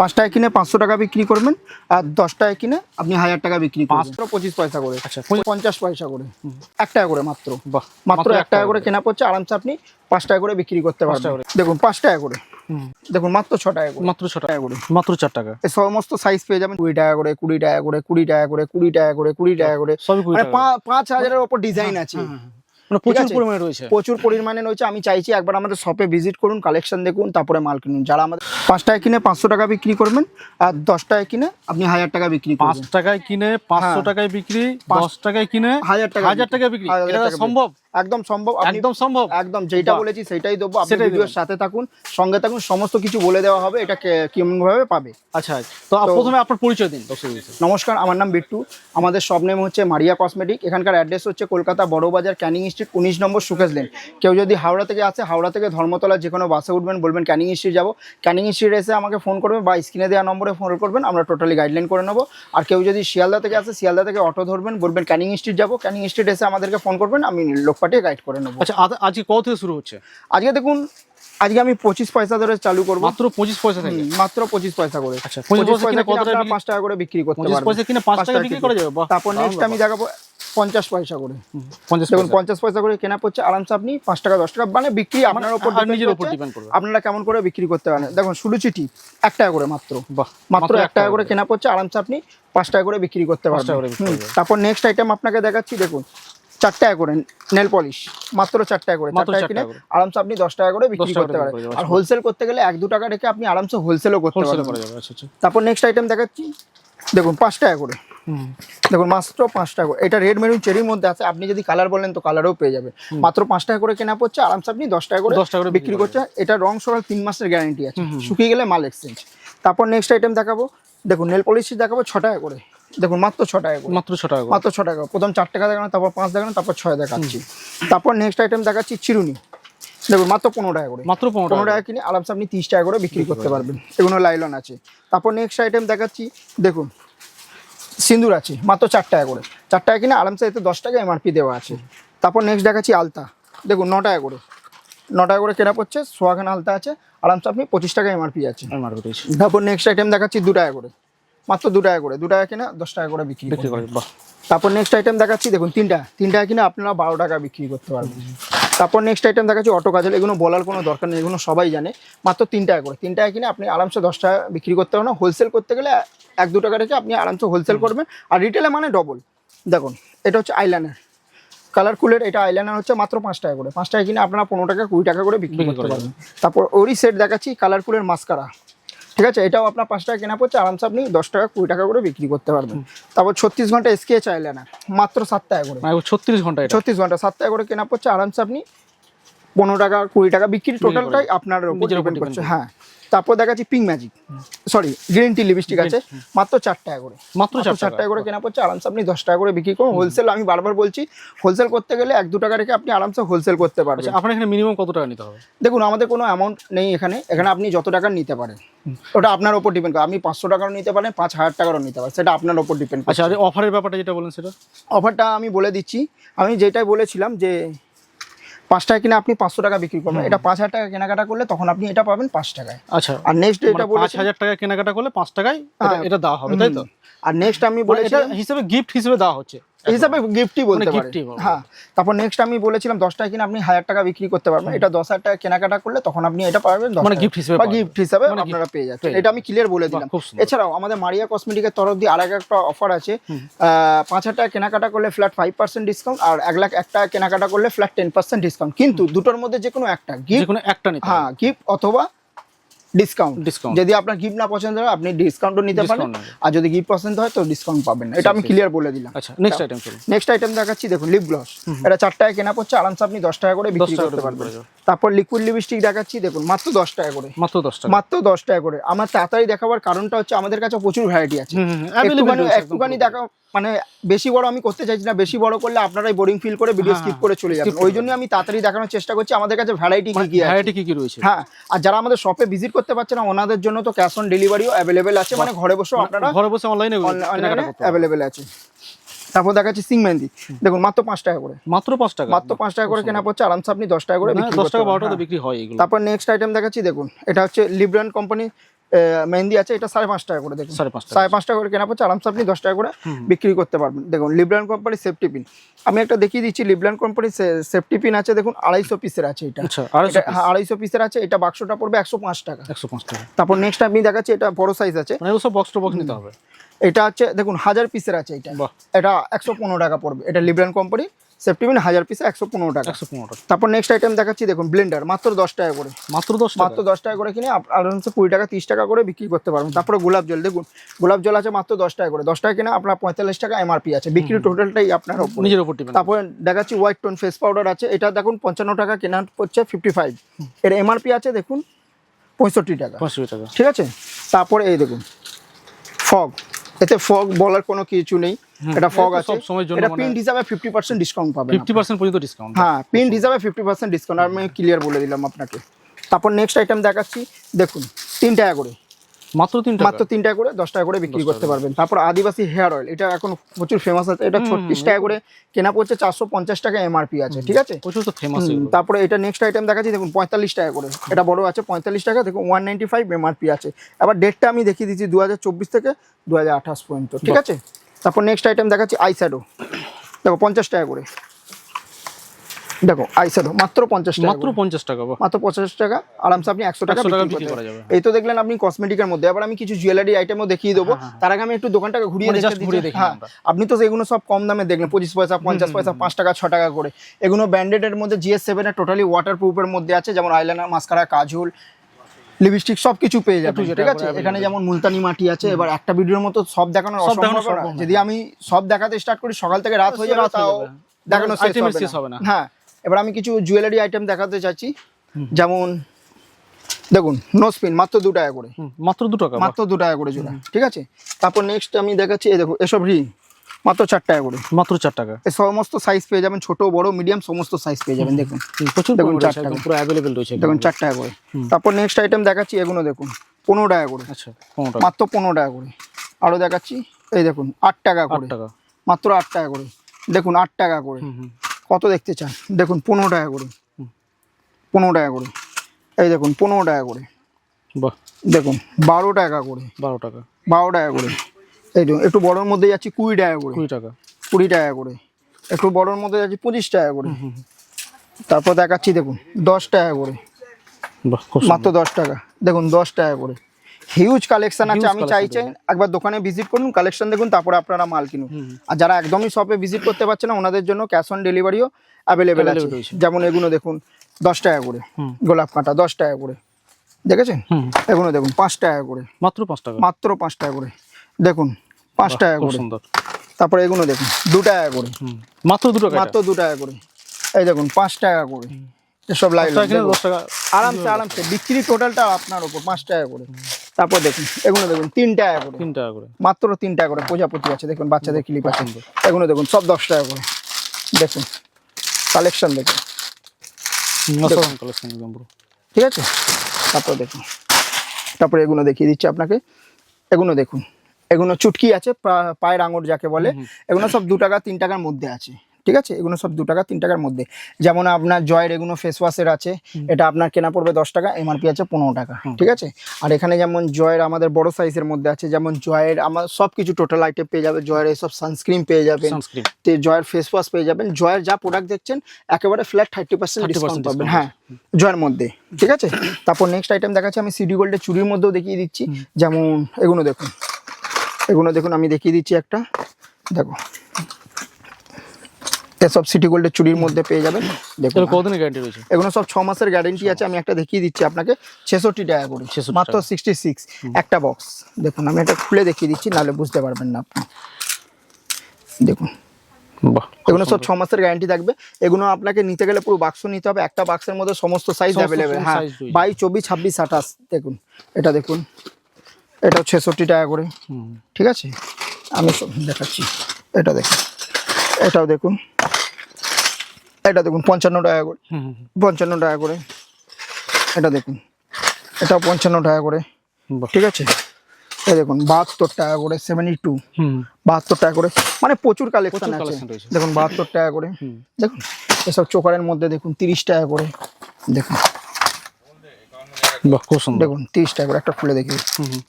পাঁচ টাকা কিনে পাঁচশো টাকা বিক্রি করবেন আর দশ টাকা কিনে আপনি হাজার টাকা বিক্রি করবেন। মাত্র পঁচিশ পয়সা করে। আচ্ছা, পঞ্চাশ পয়সা করে। এক টাকা করে মাত্র। বাহ মাত্র এক টাকা করে কেনা পড়ছে আরামসে আপনি পাঁচ টাকা করে বিক্রি করতে টাকা পারবেন। করে। দেখুন পাঁচ টাকা করে। দেখুন মাত্র ছ টাকা করে। মাত্র ছ টাকা করে। মাত্র চার টাকা। এই সমস্ত সাইজ পেয়ে যাবেন। কুড়ি টাকা করে কুড়ি টাকা করে কুড়ি টাকা করে কুড়ি টাকা করে কুড়ি টাকা করে। সবই মানে পাঁচ হাজারের ওপর ডিজাইন আছে। মানে প্রচুর পরিমাণে রয়েছে। প্রচুর পরিমাণে রয়েছে আমি চাইছি একবার আমাদের শপে ভিজিট করুন কালেকশন দেখুন তারপরে মাল কিনুন। যারা আমাদের পাঁচ টাকা কিনে পাঁচশো টাকা বিক্রি করবেন আর দশ টাকা কিনে আপনি হাজার টাকা বিক্রি পাঁচ টাকায় কিনে পাঁচশো হ্যাঁ। টাকায় বিক্রি পাঁচ- দশ টাকায় কিনে হাজার টাকা হাজার টাকা বিক্রি। এটা টাকা বিক্রি। সম্ভব? একদম সম্ভব একদম সম্ভব। একদম যেটা বলেছি সেটাই দেবো আপনি ভিডিওর সাথে থাকুন সঙ্গে থাকুন সমস্ত কিছু বলে দেওয়া হবে এটা কেমন ভাবে পাবে। আচ্ছা তো আপ- প্রথমে আপনার পরিচয় দিন। নমস্কার আমার নাম বিট্টু। আমাদের সব নেম হচ্ছে মারিয়া কসমেটিক। এখানকার অ্যাড্রেস হচ্ছে কলকাতা বড়বাজার ক্যানিং স্ট্রিট উনিশ নম্বর সুকেশ লেন। কেউ যদি হাওড়া থেকে আসে হাওড়া থেকে ধর্মতলা যে কোনো বাসে উঠবেন বলবেন ক্যানিং স্ট্রিট যাব। ক্যানিং স্ট্রিট এসে আমাকে ফোন করবেন বা স্ক্রিনে দেওয়া নম্বরে ফোন করবেন আমরা টোটালি গাইডলাইন করে নেব। আর কেউ যদি শিয়ালদা থেকে আসে শিয়ালদা থেকে অটো ধরবেন বলবেন ক্যানিং স্ট্রিট যাব। ক্যানিং স্ট্রিট এসে আমাদেরকে ফোন করবেন আমি লোক পাঠিয়ে গাইড করে নেব। আচ্ছা আজকে কত থেকে শুরু হচ্ছে? আজকে দেখুন আজকে আমি পঁচিশ পয়সা ধরে চালু করব। মাত্র পঁচিশ পয়সা থেকে? মাত্র পঁচিশ পয়সা করে। আচ্ছা, পঁচিশ পয়সা পাঁচ টাকা করে বিক্রি করতে পয়সা কিনে পাঁচ টাকা বিক্রি। যাবে? তারপর নেক্সট আমি দেখাবো পঞ্চাশ পয়সা করে। পঞ্চাশ দেখুন পঞ্চাশ পয়সা করে কেনা পড়ছে আরামসে আপনি পাঁচ টাকা দশ টাকা মানে বিক্রি আপনার উপর নিজের উপর depend করবে। আপনারা কেমন করে বিক্রি করতে পারেন। দেখুন শুধু চিঠি এক টাকা করে মাত্র। বাহ মাত্র এক টাকা করে কেনা পড়ছে আরামসে আপনি পাঁচ টাকা করে বিক্রি করতে পারবেন। করবে। তারপর নেক্সট আইটেম আপনাকে দেখাচ্ছি দেখুন। চার টাকা করে নেল পলিশ মাত্র চার টাকা করে চার টাকা কিনে আরামসে আপনি দশ টাকা করে বিক্রি করতে করে পারেন। আর হোলসেল করতে গেলে এক দু টাকা রেখে আপনি আরামসে হোলসেলও করতে যাবে আচ্ছা আচ্ছা। তারপর নেক্সট আইটেম দেখাচ্ছি। দেখুন পাঁচ টাকা করে। দেখুন মাত্র পাঁচ টাকা করে। এটা রেড মেরুন চেরির মধ্যে আছে। আপনি যদি কালার বলেন তো কালারও পেয়ে যাবে। মাত্র পাঁচ টাকা করে কেনা পড়ছে। আরামসে আপনি দশ টাকা করে 10 টাকা করে বিক্রি করছে এটা রং সরাল তিন মাসের গ্যারান্টি আছে। শুকিয়ে গেলে মাল এক্সচেঞ্জ তারপর নেক্সট আইটেম দেখাবো। দেখুন নেল পলিশ দেখাবো ছ টাকা করে। দেখুন মাত্র ছ টাকা মাত্র ছ টাকা মাত্র ছ টাকা প্রথম চার টাকা দেখানো তারপর পাঁচ দেখানো তারপর ছয় দেখাচ্ছি। তারপর নেক্সট আইটেম দেখাচ্ছি চিরুনি। দেখুন মাত্র পনেরো টাকা করে। মাত্র পনেরো টাকা কিনে আরামসে আপনি তিরিশ টাকা করে বিক্রি করতে পারবেন। এগুলো লাইলন আছে। তারপর নেক্সট আইটেম দেখাচ্ছি দেখুন সিন্দুর আছে মাত্র চার টাকা করে। চার টাকা কিনে আরামসে এতে দশ টাকা এমআরপি দেওয়া আছে। তারপর নেক্সট দেখাচ্ছি আলতা। দেখুন ন টাকা করে। ন টাকা করে কেনা পড়ছে সোয়াখানা আলতা আছে। আরামসে আপনি পঁচিশ টাকা এমআরপি আছে। তারপর নেক্সট আইটেম দেখাচ্ছি দু টাকা করে। মাত্র দু টাকা করে দু টাকা কিনা দশ টাকা করে বিক্রি বিক্রি। করে বাহ। তারপর নেক্সট আইটেম দেখাচ্ছি দেখুন তিনটা তিনটা কিনে আপনারা বারো টাকা বিক্রি করতে পারবেন। তারপর নেক্সট আইটেম দেখাচ্ছি অটো কাজল এগুলো বলার কোনো দরকার নেই এগুলো সবাই জানে। মাত্র তিন টাকা করে তিন টাকা কিনে আপনি আরামসে দশ টাকা বিক্রি করতে পারবেন। হোলসেল করতে গেলে এক দু টাকা রেখে আপনি আরামসে হোলসেল করবেন। আর রিটেলে মানে ডবল দেখুন এটা হচ্ছে আইলাইনার কালার কুলের এটা আইলাইনার হচ্ছে মাত্র পাঁচ টাকা করে। পাঁচ টাকা কিনে আপনারা পনেরো টাকা কুড়ি টাকা করে বিক্রি করতে পারবেন। তারপর ওরই সেট দেখাচ্ছি কালার কুলের মাস্কারা ঠিক আছে? এটাও আপনার পাঁচ টাকা কেনা পড়ছে আরামসে আপনি দশ টাকা কুড়ি টাকা করে বিক্রি করতে পারবেন। তারপর ছত্রিশ ঘণ্টা এসকে চাইলে না মাত্র সাত টাকা করে। মানে ছত্রিশ ঘণ্টা ছত্রিশ ঘণ্টা সাত টাকা করে কেনা পড়ছে আরামসে আপনি পনেরো টাকা কুড়ি টাকা বিক্রি টোটালটাই আপনার উপর ডিপেন্ড করছে। হ্যাঁ। তারপর দেখাচ্ছি pink magic sorry green tea lipstick আছে। মাত্র চার টাকা করে। মাত্র চার টাকা। করে কেনা পড়ছে। আরামসে আপনি দশ টাকা করে বিক্রি করুন। হোলসেল আমি বারবার বলছি হোলসেল করতে গেলে এক দু টাকা রেখে আপনি আরামসে হোলসেল করতে পারবেন। আচ্ছা আপনার এখানে মিনিমাম কত টাকা নিতে হবে? দেখুন আমাদের কোনো অ্যামাউন্ট নেই এখানে। এখানে আপনি যত টাকা নিতে পারেন। ওটা আপনার উপর ডিপেন্ড করে। আপনি পাঁচশো টাকারও নিতে পারেন পাঁচ হাজার টাকারও নিতে পারেন। সেটা আপনার উপর ডিপেন্ড আচ্ছা আর অফারের ব্যাপারটা যেটা বলেন সেটা? অফারটা আমি বলে দিচ্ছি। আমি যেটাই বলেছিলাম যে পাঁচ টাকা কিনে আপনি পাঁচশো টাকা বিক্রি করবেন। এটা পাঁচ হাজার টাকা কেনাকাটা করলে তখন আপনি এটা পাবেন পাঁচ টাকায়। আচ্ছা। আর নেক্সট মানে এটা পাঁচ হাজার টাকা কেনাকাটা করলে পাঁচ টাকায় এটা- হ্যাঁ। দেওয়া হবে তাই তো? আর নেক্সট আমি বলে বলেছি এটা হিসেবে গিফট হিসেবে দেওয়া হচ্ছে। হিসাবে গিফটই বলতে মানে বলব। হ্যাঁ তারপর নেক্সট আমি বলেছিলাম দশ টাকা কিনে আপনি হাজার টাকা বিক্রি করতে পারবেন। এটা দশ হাজার টাকা কেনাকাটা করলে তখন আপনি এটা পাবেন দশ মানে gift হিসেবে বা গিফট হিসাবে মানে আপনারা পেয়ে যাচ্ছেন। এটা আমি ক্লিয়ার বলে দিলাম। এছাড়াও আমাদের মারিয়া কসমেটিকের তরফ দিয়ে আর একটা অফার আছে। পাঁচ হাজার টাকা কেনাকাটা করলে ফ্ল্যাট ফাইভ পার্সেন্ট ডিসকাউন্ট আর এক লাখ এক টাকা কেনাকাটা করলে ফ্ল্যাট টেন পার্সেন্ট ডিসকাউন্ট কিন্তু দুটোর মধ্যে যে কোনো একটা গিফট কোনো একটা হ্যাঁ গিফট অথবা ডিসকাউন্ট ডিসকাউন্ট যদি আপনার গিফট না পছন্দ হয় আপনি ডিসকাউন্টও নিতে পারেন। আর যদি গিফট পছন্দ হয় তো ডিসকাউন্ট পাবেন। না। এটা আমি ক্লিয়ার বলে দিলাম। আচ্ছা নেক্সট আইটেম নেক্সট আইটেম দেখাচ্ছি দেখুন লিপ গ্লস এটা চার টাকা কেনা পড়ছে আরামসে আপনি দশ টাকা করে বিক্রি করতে পারবেন। তারপর লিকুইড লিপস্টিক দেখাচ্ছি দেখুন মাত্র দশ টাকা করে। মাত্র দশ টাকা। মাত্র দশ টাকা করে। আমার তাড়াতাড়ি দেখাবার কারণটা হচ্ছে আমাদের কাছে প্রচুর ভ্যারাইটি আছে। একটুখানি একটুখানি দেখা মানে বেশি বড় আমি করতে চাইছি না বেশি বড় করলে আপনারাই বোরিং ফিল করে ভিডিও হ্যাঁ, স্কিপ করে চলে যাবেন। ওই জন্য আমি তাড়াতাড়ি দেখানোর চেষ্টা করছি। আমাদের কাছে ভ্যারাইটি কি কি আছে? ভ্যারাইটি কি কি রয়েছে? হ্যাঁ আর যারা আমাদের শপে ভিজিট করতে পারছে না ওনাদের জন্য তো ক্যাশ অন ডেলিভারিও অ্যাভেলেবেল আছে। মানে ঘরে বসে আপনারা ঘরে বসে অনলাইনে অ্যাভেলেবেল আছে। তারপর দেখাচ্ছি সিং মেহেন্দি দেখুন মাত্র পাঁচ টাকা করে। মাত্র পাঁচ টাকা? মাত্র পাঁচ টাকা করে কেনা পড়ছে আরামসে আপনি দশ টাকা করে বিক্রি দশ টাকা। বারোটা তো হ্যাঁ। বিক্রি হয় এগুলো। তারপর নেক্সট আইটেম দেখাচ্ছি দেখুন এটা হচ্ছে লিব্রান কোম্পানি মেহেন্দি আছে এটা সাড়ে পাঁচ টাকা করে দেখুন। সাড়ে পাঁচ সাড়ে পাঁচ টাকা করে কেনা পড়ছে আরামসে আপনি দশ টাকা করে বিক্রি করতে পারবেন। দেখুন লিবলান কোম্পানি সেফটি পিন আমি একটা দেখিয়ে দিচ্ছি লিবলান কোম্পানি সেফটি পিন আছে দেখুন আড়াইশো পিসের আছে এটা। আচ্ছা আড়াইশো হ্যাঁ আড়াইশো পিসের আছে এটা বাক্সটা পড়বে একশো পাঁচ টাকা। একশো পাঁচ টাকা। তারপর নেক্সট আপনি দেখাচ্ছি এটা বড় সাইজ আছে। মানে সব বক্স টু বক্স নিতে হবে। এটা হচ্ছে দেখুন হাজার পিসের আছে এটা। এটা একশো পনেরো টাকা পড়বে। এটা লিবরান কোম্পানি সেফটি পিন হাজার পিসে একশো পনেরো টাকা। একশো পনেরো টাকা। তারপর নেক্সট আইটেম দেখাচ্ছি দেখুন ব্লেন্ডার মাত্র দশ টাকা করে। মাত্র দশ মাত্র দশ টাকা করে কিনে আপ- আরামসে কুড়ি টাকা তিরিশ টাকা করে বিক্রি করতে পারবেন। তারপরে গোলাপ জল দেখুন গোলাপ জল আছে মাত্র দশ টাকা করে। দশ টাকা কিনে আপনার পঁয়তাল্লিশ টাকা এমআরপি আছে। বিক্রি টোটালটাই আপনার নিজের উপর তারপরে দেখাচ্ছি হোয়াইট টোন ফেস পাউডার আছে। এটা দেখুন পঞ্চান্ন টাকা কেনা হচ্ছে ফিফটি ফাইভ এর এমআরপি আছে দেখুন পঁয়ষট্টি টাকা। পঁয়ষট্টি টাকা। ঠিক আছে? তারপরে এই দেখুন ফগ এতে ফগ বলার কোনো কিছু নেই। এটা ফগ আছে। সব সময়ের জন্য এটা মানে- প্রিন্ট হিসাবে ফিফটি পার্সেন্ট ডিসকাউন্ট পাবেন ফিফটি পার্সেন্ট পর্যন্ত ডিসকাউন্ট হ্যাঁ প্রিন্ট হিসাবে ফিফটি পার্সেন্ট ডিসকাউন্ট আমি ক্লিয়ার বলে দিলাম আপনাকে। তারপর নেক্সট আইটেম দেখাচ্ছি। দেখুন তিন টাকা করে। মাত্র তিন টাকা মাত্র তিন টাকা করে দশ টাকা করে বিক্রি করতে পারবেন। তারপর আদিবাসী হেয়ার অয়েল এটা এখন প্রচুর ফেমাস আছে। এটা ছত্রিশ টাকা করে কেনা পড়ছে চারশো পঞ্চাশ টাকা এমআরপি আছে ঠিক আছে? প্রচুর তো ফেমাস তারপরে এটা নেক্সট আইটেম দেখাচ্ছি। দেখুন পঁয়তাল্লিশ টাকা করে। এটা বড় আছে পঁয়তাল্লিশ টাকা। দেখুন ওয়ান নাইনটি ফাইভ এমআরপি আছে। আবার ডেটটা আমি দেখিয়ে দিচ্ছি দু হাজার চব্বিশ থেকে দু হাজার আঠাশ পর্যন্ত ঠিক। আছে? তারপর নেক্সট আইটেম দেখাচ্ছি আইশ্যাডো দেখো পঞ্চাশ টাকা করে। দেখো আইশ্যাডো মাত্র পঞ্চাশ টাকা মাত্র পঞ্চাশ টাকা মাত্র পঞ্চাশ টাকা। আরামসে আপনি একশো টাকা বিক্রি করা যাবে। এই তো দেখলেন আপনি কসমেটিকের মধ্যে। আবার আমি কিছু জুয়েলারি আইটেমও দেখিয়ে দেবো। তার আগে আমি একটু দোকানটাকে ঘুরিয়ে মানে দেখে ঘুরিয়ে দেখি হ্যাঁ আপনি তো এগুলো সব কম দামে দেখলেন পঁচিশ পয়সা পঞ্চাশ পয়সা পাঁচ টাকা ছ টাকা করে। এগুলো ব্র্যান্ডেডের মধ্যে জিএস সেভেনের টোটালি ওয়াটার প্রুফের মধ্যে আছে। যেমন আইলাইনার মাস্কারা কাজল লিপস্টিক সব কিছু পেয়ে যাবে ঠিক আছে? এখানে যেমন মুলতানি মাটি আছে এবার একটা ভিডিওর মতো সব অসম্ভব দেখানো হবে না। সম্ভব না। যদি আমি সব দেখাতে স্টার্ট করি সকাল থেকে রাত হয়ে যাবে তাও। দেখানো শেষ হবে না। হ্যাঁ এবার আমি কিছু জুয়েলারি আইটেম দেখাতে চাচ্ছি। যেমন দেখুন নোসপিন মাত্র দু টাকা করে। মাত্র দু টাকা মাত্র দু টাকা করে জোড়া ঠিক আছে? তারপর নেক্সট আমি দেখাচ্ছি এই দেখো এসব রিং মাত্র চার টাকা করে মাত্র চার টাকা এই সমস্ত সাইজ পেয়ে যাবেন ছোট বড় মিডিয়াম সমস্ত সাইজ পেয়ে যাবেন দেখুন প্রচুর দেখুন, চার টাকা। পুরো অ্যাভেলেবেল রয়েছে দেখুন চার টাকা করে তারপর নেক্সট আইটেম দেখাচ্ছি এগুলো দেখুন পনেরো টাকা করে আচ্ছা মাত্র পনেরো টাকা করে আরও দেখাচ্ছি এই দেখুন আট টাকা করে টাকা মাত্র আট টাকা করে দেখুন আট টাকা করে। কত দেখতে চান দেখুন পনেরো টাকা করে পনেরো টাকা করে এই দেখুন পনেরো টাকা করে বাহ দেখুন বারো টাকা করে বারো টাকা বারো টাকা করে এই দেখুন একটু বড়োর মধ্যে যাচ্ছি কুড়ি টাকা করে। কুড়ি টাকা। কুড়ি টাকা করে। একটু বড়োর মধ্যে যাচ্ছি পঁচিশ টাকা করে। তারপর দেখাচ্ছি দেখুন দশ টাকা করে। মাত্র দশ টাকা। দেখুন দশ টাকা করে। হিউজ কালেকশন আছে আমি চাইছি একবার দোকানে ভিজিট করুন কালেকশন দেখুন তারপরে আপনারা মাল কিনুন। আর যারা একদমই শপে ভিজিট করতে পারছে না ওনাদের জন্য ক্যাশ অন ডেলিভারিও অ্যাভেলেবেল আছে। যেমন এগুলো দেখুন দশ টাকা করে। গোলাপ কাঁটা দশ টাকা করে। দেখেছেন? এগুলো দেখুন পাঁচ টাকা করে। মাত্র পাঁচ টাকা। মাত্র পাঁচ টাকা করে। দেখুন পাঁচ টাকা করে। সুন্দর। তারপরে এগুলো দেখুন দু টাকা করে। মাত্র দু টাকা মাত্র দু টাকা করে। এই দেখুন পাঁচ টাকা করে। এসব লাইন এটা। দশ টাকা আরামসে আরামসে। বিক্রি টোটালটা আপনার উপর পাঁচ টাকা করে। তারপর দেখুন এগুলো দেখুন তিন টাকা করে। তিন টাকা করে। মাত্র তিন টাকা করে। প্রজাপতি আছে দেখুন বাচ্চাদের ক্লিপ আছে। এগুলো দেখুন সব দশ টাকা করে। দেখুন কালেকশন দেখুন। কালেকশন ঠিক আছে? তারপর দেখুন। তারপরে এগুলো দেখিয়ে দিচ্ছি আপনাকে। এগুলো দেখুন এগুলো চুটকি আছে পায়ের আঙুর যাকে বলে এগুলো সব দু টাকা তিন টাকার মধ্যে আছে ঠিক আছে? এগুলো সব দু টাকা তিন টাকার মধ্যে। যেমন আপনার জয়ের এগুলো ফেস ওয়াশের আছে এটা আপনার কেনা পড়বে দশ টাকা এমআরপি আছে পনেরো টাকা ঠিক আছে? আর এখানে যেমন জয়ের আমাদের বড় সাইজের মধ্যে আছে যেমন জয়ের আমার সব কিছু টোটাল আইটেম পেয়ে যাবে জয়ের এসব সানস্ক্রিন পেয়ে যাবেন তে জয়ের ফেস ওয়াশ পেয়ে যাবেন জয়ের যা প্রোডাক্ট দেখছেন একেবারে ফ্ল্যাট থার্টি পার্সেন্ট 30% ডিসকাউন্ট পাবেন হ্যাঁ জয়ের মধ্যে ঠিক আছে? তারপর নেক্সট আইটেম দেখাচ্ছি আমি সিডি গোল্ডের চুরির মধ্যেও দেখিয়ে দিচ্ছি যেমন এগুলো দেখুন। এগুলো দেখুন আমি দেখিয়ে দিচ্ছি একটা। দেখো। এসব সিটি গোল্ডের চুরির মধ্যে পেয়ে যাবেন। দেখুন। কতদিনের গ্যারান্টি রয়েছে? এগুলো সব ছ মাসের গ্যারেন্টি আছে আমি একটা দেখিয়ে দিচ্ছি আপনাকে। ছেষট্টি টাকা করে। 66 মাত্র সিক্সটি সিক্স একটা বক্স দেখুন আমি এটা খুলে দেখিয়ে দিচ্ছি নাহলে বুঝতে পারবেন না আপনি। দেখুন। বাহ এগুলো সব ছ মাসের গ্যারান্টি থাকবে। এগুলো আপনাকে নিতে গেলে পুরো বাক্স নিতে হবে। একটা বাক্সের মধ্যে সমস্ত সাইজ অ্যাভেলেবেল হ্যাঁ। বাইশ চব্বিশ ছাব্বিশ আঠাশ দেখুন। এটা দেখুন। এটাও ছেষট্টি টাকা করে। হুম ঠিক আছে? আমি সব দেখাচ্ছি। এটা দেখুন। এটাও দেখুন। এটা দেখুন পঞ্চান্ন টাকা করে। পঞ্চান্ন টাকা করে। এটা দেখুন। এটাও পঞ্চান্ন টাকা করে। ঠিক আছে? এই দেখুন বাহাত্তর টাকা করে সেভেন্টি টু হুম। বাহাত্তর টাকা করে। মানে প্রচুর কালেকশন আছে। দেখুন বাহাত্তর টাকা করে। দেখুন এসব চোকারের মধ্যে দেখুন তিরিশ টাকা করে। দেখুন। বাহ খুব সুন্দর। দেখুন তিরিশ টাকা করে একটা খুলে দেখি।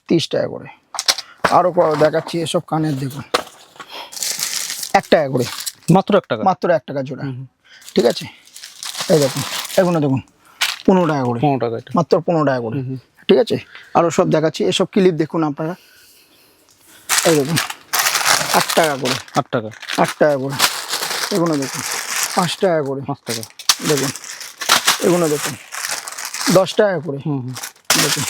তিরিশ টাকা করে। আরও দেখাচ্ছি এসব কানের দেখুন। এক টাকা করে। মাত্র এক টাকা মাত্র এক টাকা জোড়া। ঠিক আছে? এই দেখুন এগুলো দেখুন পনেরো টাকা করে। পনেরো টাকা মাত্র পনেরো টাকা করে। ঠিক আছে? আরও সব দেখাচ্ছি। এসব ক্লিপ দেখুন আপনারা। এই দেখুন আট টাকা করে। আট টাকা। আট টাকা করে। এগুলো দেখুন পাঁচ টাকা করে। পাঁচ টাকা। দেখুন এগুলো দেখুন। দশ টাকা করে। হুম হুম। দেখুন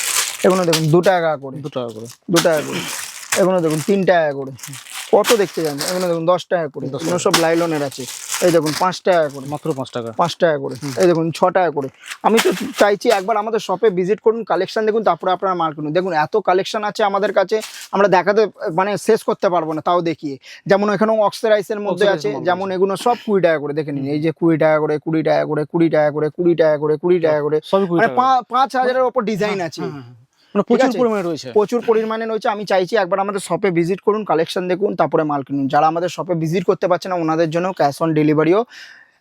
এগুলো দেখুন দু টাকা করে। দু টাকা করে। দু টাকা করে। এগুলো দেখুন তিন টাকা করে। কত দেখতে যান এগুলো দেখুন দশ টাকা করে। এগুলো সব লাইলনের আছে। এই দেখুন পাঁচ টাকা করে। মাত্র পাঁচ টাকা। পাঁচ টাকা করে। এই দেখুন ছ টাকা করে। আমি তো চাইছি একবার আমাদের শপে ভিজিট করুন কালেকশন দেখুন তারপরে আপনারা মাল কিনুন। দেখুন এত কালেকশন আছে আমাদের কাছে আমরা দেখাতে মানে শেষ করতে পারব না তাও দেখিয়ে। যেমন এখানেও অক্সেরাইসের মধ্যে আছে যেমন এগুলো সব কুড়ি টাকা করে দেখে নিন। এই যে কুড়ি টাকা করে কুড়ি টাকা করে কুড়ি টাকা করে কুড়ি টাকা করে কুড়ি টাকা করে। মানে পাঁচ হাজারের ওপর ডিজাইন আছে। মানে প্রচুর পরিমাণে রয়েছে। প্রচুর পরিমাণে রয়েছে। আমি চাইছি একবার আমাদের শপে ভিজিট করুন কালেকশন দেখুন তারপরে মাল কিনুন। যারা আমাদের শপে ভিজিট করতে পারছে না ওনাদের জন্য ক্যাশ অন ডেলিভারিও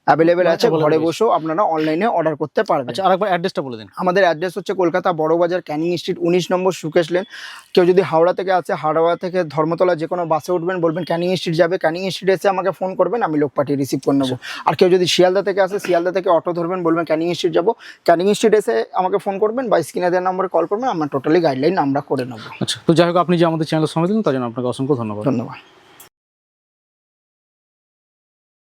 অ্যাভেলেবেল আছে ঘরে বসেও আপনারা অনলাইনে অর্ডার করতে পারবেন। আচ্ছা আরেকবার অ্যাড্রেসটা বলে দিন। আমাদের অ্যাড্রেস হচ্ছে কলকাতা বড়বাজার ক্যানিং স্ট্রিট উনিশ নম্বর সুকেশ লেন কেউ যদি হাওড়া থেকে আসে হাওড়া থেকে ধর্মতলা যে কোনো বাসে উঠবেন বলবেন ক্যানিং স্ট্রিট যাবে। ক্যানিং স্ট্রিট এসে আমাকে ফোন করবেন আমি লোক পাঠিয়ে রিসিভ করে নেব। আর কেউ যদি শিয়ালদা থেকে আসে শিয়ালদা থেকে অটো ধরবেন বলবেন ক্যানিং স্ট্রিট যাব। ক্যানিং স্ট্রিট এসে আমাকে ফোন করবেন বা স্ক্রিনে দেওয়ার নম্বরে কল করবেন আমরা টোটালি গাইডলাইন আমরা করে নেব। আচ্ছা তো যাই হোক আপনি যে আমাদের চ্যানেল সময় দিন তার জন্য আপনাকে অসংখ্য ধন্যবাদ। ধন্যবাদ।